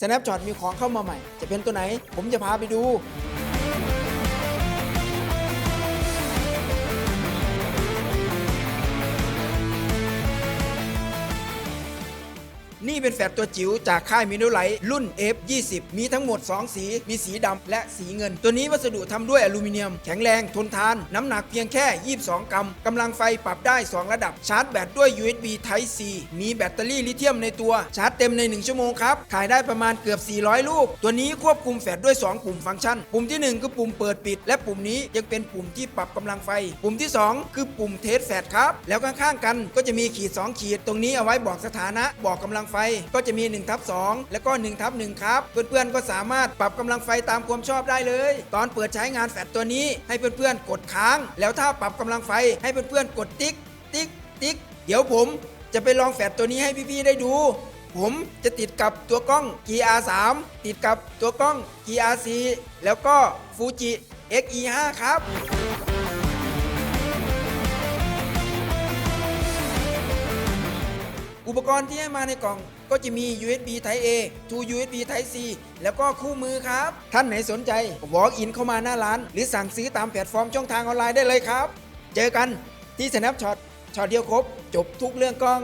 Snapshot มีของเข้ามาใหม่ จะเป็นตัวไหน ผมจะพาไปดู นี่เป็นแฟลชตัวจิ๋วจากค่ายมิโนไลท์รุ่น F20 มีทั้งหมด 2 สี มีสีดำและสีเงิน ตัวนี้วัสดุทำด้วยอลูมิเนียม แข็งแรงทนทาน น้ำหนักเพียงแค่ 22 กรัมกำลังไฟปรับได้ 2 ระดับ ชาร์จแบตด้วย USB Type C มีแบตเตอรี่ลิเธียมในตัว ชาร์จเต็มใน 1 ชั่วโมงครับ ขายได้ประมาณเกือบ 400 ลูก ตัวนี้ควบคุมแฟลชด้วย 2 ปุ่มฟังก์ชัน ปุ่มที่ 1 คือปุ่มเปิดปิด และปุ่มนี้ยังเป็นปุ่มที่ปรับกำลังไฟ ปุ่มที่ 2 คือปุ่มเทสแฟลชครับ แล้วข้างๆกันก็จะมีขีด 2 ขีด ตรงนี้เอาไว้บอกสถานะ บอกกำลังไฟก็จะมี1ทับ2แล้วก็1ทับ1ครับ เพื่อนๆก็สามารถปรับกำลังไฟตามความชอบได้เลย ตอนเปิดใช้งานแฟลชตัวนี้ให้เพื่อนๆกดค้าง แล้วถ้าปรับกำลังไฟให้เพื่อนๆกดติ๊ก ติ๊ก ติ๊ก เดี๋ยวผมจะไปลองแฟลชตัวนี้ให้พี่ๆได้ดู ผมจะติดกับตัวกล้อง GR3 ติดกับตัวกล้อง GR4 แล้วก็ Fuji X-E5 ครับ อุปกรณ์ที่ให้มาในกล่องก็จะมี USB Type A to USB Type C แล้วก็คู่มือครับ ท่านไหนสนใจ walk in เข้ามาหน้าร้าน หรือสั่งซื้อตามแพลตฟอร์มช่องทางออนไลน์ได้เลยครับ เจอกันที่ Snapshot ช็อตเดียวครบ จบทุกเรื่องกล้อง